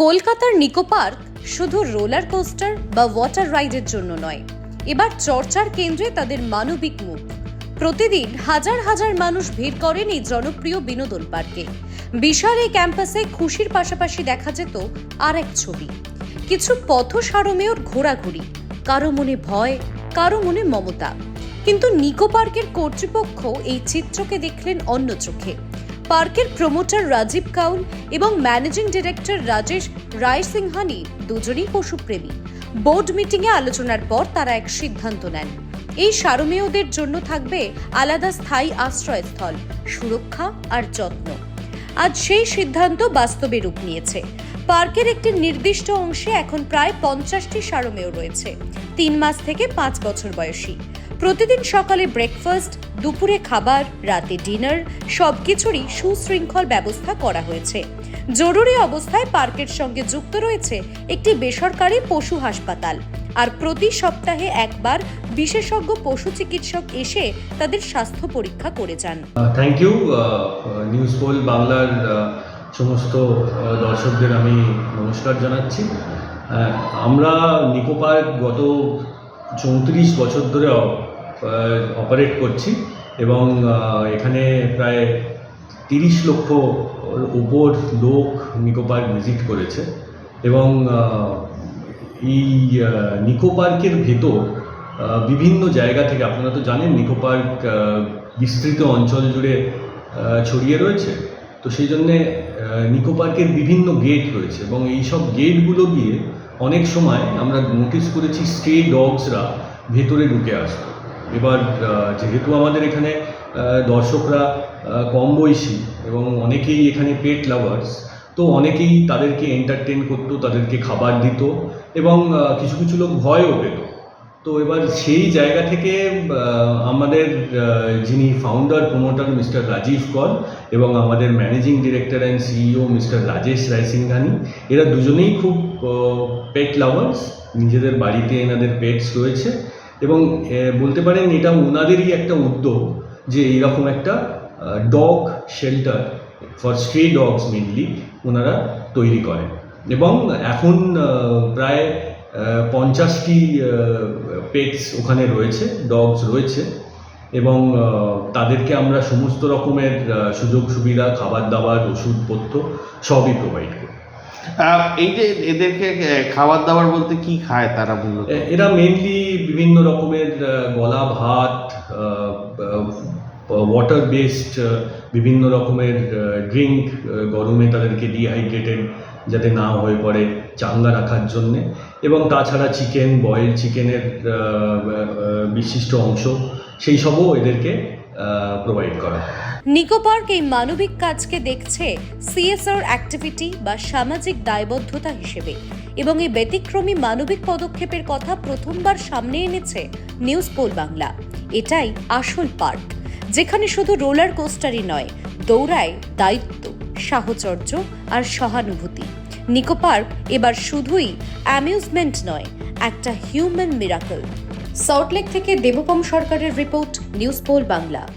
কলকাতার নিকো পার্ক শুধু roller coaster বা ওয়াটার রাইডের জন্য নয়, এবার চর্চার কেন্দ্রে তাদের মানবিক মুখ। প্রতিদিন হাজার হাজার মানুষ ভিড় করেন এই জনপ্রিয় বিনোদন পার্কে। বিশাল এই ক্যাম্পাসে খুশির পাশাপাশি দেখা যেত আর এক ছবি। কিছু পথ সারমেয়র ঘোরাঘুরি, কারও মনে ভয়, কারও মনে মমতা। কিন্তু নিকো পার্কের কর্তৃপক্ষ এই চিত্রকে দেখলেন অন্য চোখে। পার্কের প্রমোটার রাজীব কাউল এবং ম্যানেজিং ডিরেক্টর রাজেশ রায় সিংহানি দুজনেই পশুপ্রেমী। বোর্ড মিটিংয়ে আলোচনার পর তারা এক সিদ্ধান্ত নেন। এই সারমেয়দের জন্য থাকবে আলাদা স্থায়ী আশ্রয়স্থল, সুরক্ষা আর যত্ন। আজ সেই সিদ্ধান্ত বাস্তবে রূপ নিয়েছে। পার্কের একটি নির্দিষ্ট অংশে এখন প্রায় পঞ্চাশটি সারমেয় রয়েছে। তিন মাস থেকে পাঁচ বছর বয়সী। প্রতিদিন সকালে ব্রেকফাস্ট দুপুরে খাবার, রাতে ডিনার সবকিছুরই সুশৃঙ্খল ব্যবস্থা করা হয়েছে। জরুরি অবস্থায় পার্কের সঙ্গে যুক্ত রয়েছে একটি বেসরকারি পশু হাসপাতাল। আর প্রতি সপ্তাহে একবার বিশেষজ্ঞ পশু চিকিৎসক এসে তাদের স্বাস্থ্য পরীক্ষা করে যান। থ্যাংক ইউ নিউজ বাংলার সমস্ত দর্শকদের আমি নমস্কার জানাচ্ছি। আমরা নিকো পার্ক গত চৌত্রিশ বছর ধরে অপারেট করছি এবং এখানে প্রায় তিরিশ লক্ষ উপর লোক নিকো পার্ক ভিজিট করেছে এবং এই নিকো পার্কের ভেতর বিভিন্ন জায়গা থেকে, আপনারা তো জানেন, নিকো পার্ক বিস্তৃত অঞ্চল জুড়ে ছড়িয়ে রয়েছে। তো সেই জন্যে নিকো পার্কের বিভিন্ন গেট রয়েছে এবং এই সব গেটগুলো দিয়ে অনেক সময় আমরা নোটিস করেছি স্টে ডগসরা ভেতরে ঢুকে আসতো। এবার যেহেতু আমাদের এখানে দর্শকরা কম বয়সী এবং অনেকেই এখানে পেট লাভার্স তো অনেকেই তাদেরকে এন্টারটেন করতো, তাদেরকে খাবার দিত এবং কিছু কিছু লোক ভয়ও পেত। তো এবার সেই জায়গা থেকে আমাদের যিনি founder promoter mister Rajib Kar এবং আমাদের managing director and CEO mister Rajesh Raisinghani এরা দুজনেই খুব পেট লাভার্স নিজেদের বাড়িতে এনাদের পেটস রয়েছে এবং বলতে পারেন এটা ওনাদেরই একটা উদ্যোগ যে এইরকম একটা dog shelter for stray dogs mainly ওনারা তৈরি করেন। এবং এখন প্রায় পঞ্চাশটি পেটস ওখানে রয়েছে ডগস রয়েছে এবং তাদেরকে আমরা সমস্ত রকমের সুযোগ সুবিধা খাবার দাবার ওষুধপত্র সবই প্রোভাইড করি। এই যে এদেরকে খাবার দাবার বলতে কি খায় তারা মূলত? এরা মেনলি বিভিন্ন রকমের গলা ভাত ওয়াটার বেসড বিভিন্ন রকমের ড্রিঙ্ক গরমে তাদেরকে ডিহাইড্রেটেড যাতে না হয়ে পড়ে চাঙ্গা রাখার জন্যে। এবং তাছাড়া চিকেন, বয়েল চিকেনের বিশিষ্ট অংশ, সেই সবও এদেরকে প্রোভাইড করা। হয় নিকো পার্ক এই মানবিক কাজকে দেখছে সিএসআর অ্যাক্টিভিটি বা সামাজিক দায়বদ্ধতা হিসেবে। এবং এই ব্যতিক্রমী মানবিক পদক্ষেপের কথা প্রথমবার সামনে এনেছে নিউজ পোল বাংলা। এটাই আসল পার্ক, যেখানে শুধু রোলার কোস্টারই নয়, দৌড়ায় দায়িত্ব, সাহচর্য আর সহানুভূতি। নিকো পার্ক এবার শুধুই অ্যামিউজমেন্ট নয়, একটা হিউম্যান মিরাকল। সল্টলেক থেকে দেবপম সরকারের রিপোর্ট, নিউজ পোল বাংলা।